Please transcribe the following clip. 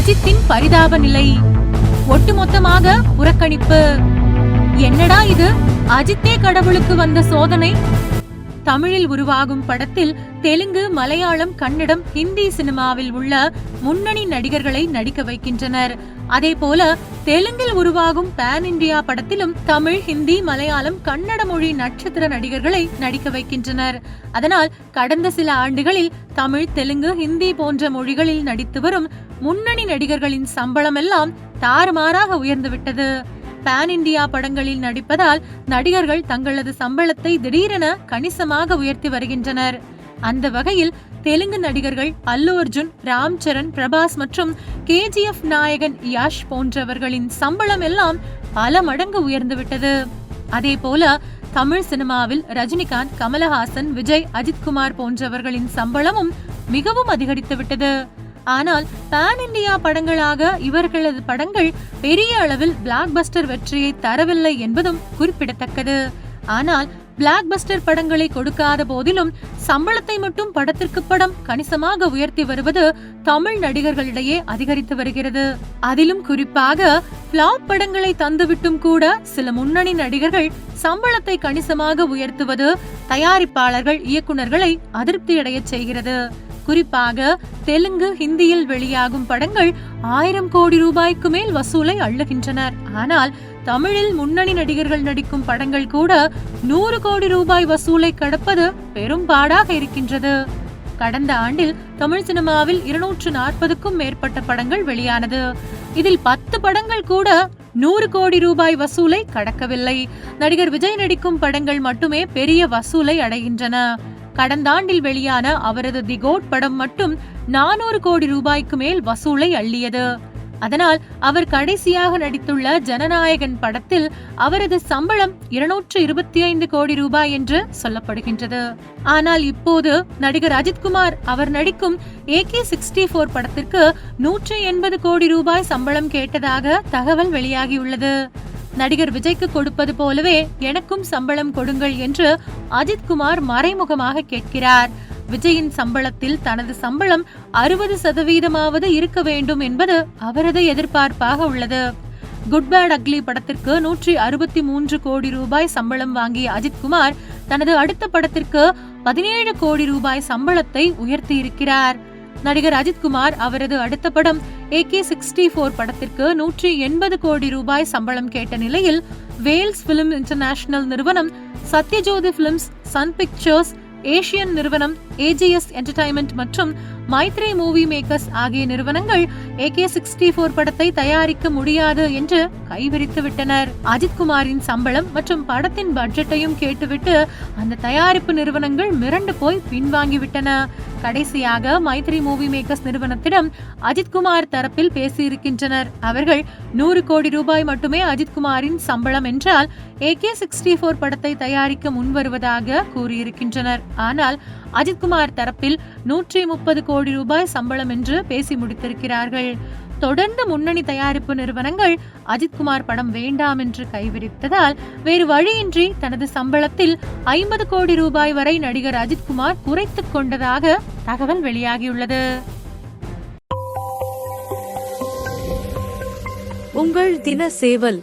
அஜித்தின் பரிதாப நிலை. ஒட்டுமொத்தமாக புறக்கணிப்பு. என்னடா இது? அஜித்தே கடவுளுக்கு வந்த சோதனை. தமிழில் உருவாகும் படத்தில் தெலுங்கு மலையாளம் கன்னடம் ஹிந்தி சினிமாவில் உள்ள முன்னணி நடிகர்களை நடிக்க வைக்கின்றனர். அதே போல தெலுங்கில் உருவாகும் பேன் இந்தியா படத்திலும் தமிழ் ஹிந்தி மலையாளம் கன்னட மொழி நட்சத்திர நடிகர்களை நடிக்க வைக்கின்றனர். அதனால் கடந்த சில ஆண்டுகளில் தமிழ் தெலுங்கு ஹிந்தி போன்ற மொழிகளில் நடித்து வரும் முன்னணி நடிகர்களின் சம்பளம் எல்லாம் தாறுமாறாக உயர்ந்துவிட்டது பேன் இந்தியா படங்களில் நடிப்பதால் நடிகர்கள் தங்களது சம்பளத்தை திடீரென கணிசமாக உயர்த்தி வருகின்றனர். அந்த வகையில் தெலுங்கு நடிகர்கள் அல்லு அர்ஜுன் ராம் சரண் பிரபாஸ் மற்றும் கேஜிஎஃப் நாயகன் யாஷ் போன்றவர்களின் சம்பளம் எல்லாம் பல மடங்கு உயர்ந்துவிட்டது அதே போல தமிழ் சினிமாவில் ரஜினிகாந்த் கமலஹாசன் விஜய் அஜித்குமார் போன்றவர்களின் சம்பளமும் மிகவும் அதிகரித்து விட்டது. ஆனால் பேன் இந்தியா படங்களாக இவர்களது படங்கள் பெரிய அளவில் பிளாக் பஸ்டர் வெற்றியை தரவில்லை என்பதும் குறிப்பிடத்தக்கது. ஆனால் பிளாக் பஸ்டர் படங்களை கொடுக்காத போதிலும் சம்பளத்தை மட்டும் படத்திற்கு படம் கணிசமாக உயர்த்தி வருவது தமிழ் நடிகர்களிடையே அதிகரித்து வருகிறது. அதிலும் குறிப்பாக பிளாப் படங்களை தந்துவிட்டும் கூட சில முன்னணி நடிகர்கள் சம்பளத்தை கணிசமாக உயர்த்துவது தயாரிப்பாளர்கள் இயக்குனர்களை அதிருப்தியடைய செய்கிறது. குறிப்பாக தெலுங்கு ஹிந்தியில் வெளியாகும் படங்கள் ஆயிரம் கோடி ரூபாய்க்கு மேல் வசூலை அள்ளுகின்றனர். ஆனால் தமிழில் முன்னணி நடிகர்கள் நடிக்கும் படங்கள் கூட நூறு கோடி ரூபாய் வசூலை கடப்பது பெரும் பாடாக இருக்கின்றது. கடந்த ஆண்டில் தமிழ் சினிமாவில் இருநூற்று நாற்பதுக்கும் மேற்பட்ட படங்கள் வெளியானது. இதில் பத்து படங்கள் கூட நூறு கோடி ரூபாய் வசூலை கடக்கவில்லை. நடிகர் விஜய் நடிக்கும் படங்கள் மட்டுமே பெரிய வசூலை அடைகின்றன. கடந்த ஆண்டில் வெளியான அவரது தி கோட் படம் மட்டும் நானூறு கோடி ரூபாய்க்கு மேல் வசூலை அள்ளியது. அதனால் அவர் கடைசியாக நடித்துள்ள ஜனநாயகன் படத்தில் அவரது சம்பளம் இருநூற்று இருபத்தி ஐந்து கோடி ரூபாய் என்று சொல்லப்படுகின்றது. ஆனால் இப்போது நடிகர் அஜித்குமார் அவர் நடிக்கும் ஏ கே சிக்ஸ்டி போர் படத்திற்கு நூற்றி எண்பது கோடி ரூபாய் சம்பளம் கேட்டதாக தகவல் வெளியாகியுள்ளது. நடிகர் விஜய்க்கு கொடுப்பது போலவே எனக்கும் சம்பளம் கொடுங்கள் என்று அஜித்குமார் மறைமுகமாக கேட்கிறார். விஜயின் சம்பளத்தில் தனது சம்பளம் அறுபது சதவீதமாவது இருக்க வேண்டும் என்பது அவரது எதிர்பார்ப்பாக உள்ளது. குட் பேட் அக்லி படத்திற்கு நூற்றி அறுபத்தி மூன்று கோடி ரூபாய் சம்பளம் வாங்கிய அஜித்குமார் தனது அடுத்த படத்திற்கு பதினேழு கோடி ரூபாய் சம்பளத்தை உயர்த்தி இருக்கிறார் நடிகர் அஜித்குமார் அவரது அடுத்த படம் ஏ கே சிக்ஸ்டி போர் படத்திற்கு நூற்றி எண்பது கோடி ரூபாய் சம்பளம் கேட்ட நிலையில் வேல்ஸ் பிலிம் இன்டர்நேஷனல் நிறுவனம் Sathyajothi films Sun pictures Asian நிறுவனம் ஏஜிஎஸ் என்டர்டைன்மெண்ட் மற்றும் மைத்ரி மூவி மேக்கர்ஸ் ஆகிய நிறுவனங்கள் ஏகே சிக்ஸ்டி போர் படத்தை தயாரிக்க முடியாது என்று கைவிரித்து விட்டனர் அஜித்குமாரின் சம்பளம் மற்றும் படத்தின் பட்ஜெட்டையும் கேட்டுவிட்டு அந்த தயாரிப்பு நிறுவனங்கள் மிரண்டு போய் பின்வாங்கிவிட்டன. கடைசியாக மைத்ரி மூவி மேக்கர்ஸ் நிறுவனத்திடம் அஜித்குமார் தரப்பில் பேசியிருக்கின்றனர். அவர்கள் நூறு கோடி ரூபாய் மட்டுமே அஜித்குமாரின் சம்பளம் என்றால் ஏகே சிக்ஸ்டி போர் படத்தை தயாரிக்க முன்வருவதாக கூறியிருக்கின்றனர். ஆனால் அஜித்குமார் தரப்பில் நூற்றி முப்பது கோடி ரூபாய் சம்பளம் என்று பேசி முடித்திருக்கிறார்கள். தொடர்ந்து முன்னணி தயாரிப்பு நிறுவனங்கள் அஜித்குமார் படம் வேண்டாம் என்று கைவிரித்ததால் வேறு வழியின்றி தனது சம்பளத்தில் ஐம்பது கோடி ரூபாய் வரை நடிகர் அஜித்குமார் குறைத்துக் கொண்டதாக தகவல் வெளியாகியுள்ளது. உங்கள் தின சேவல்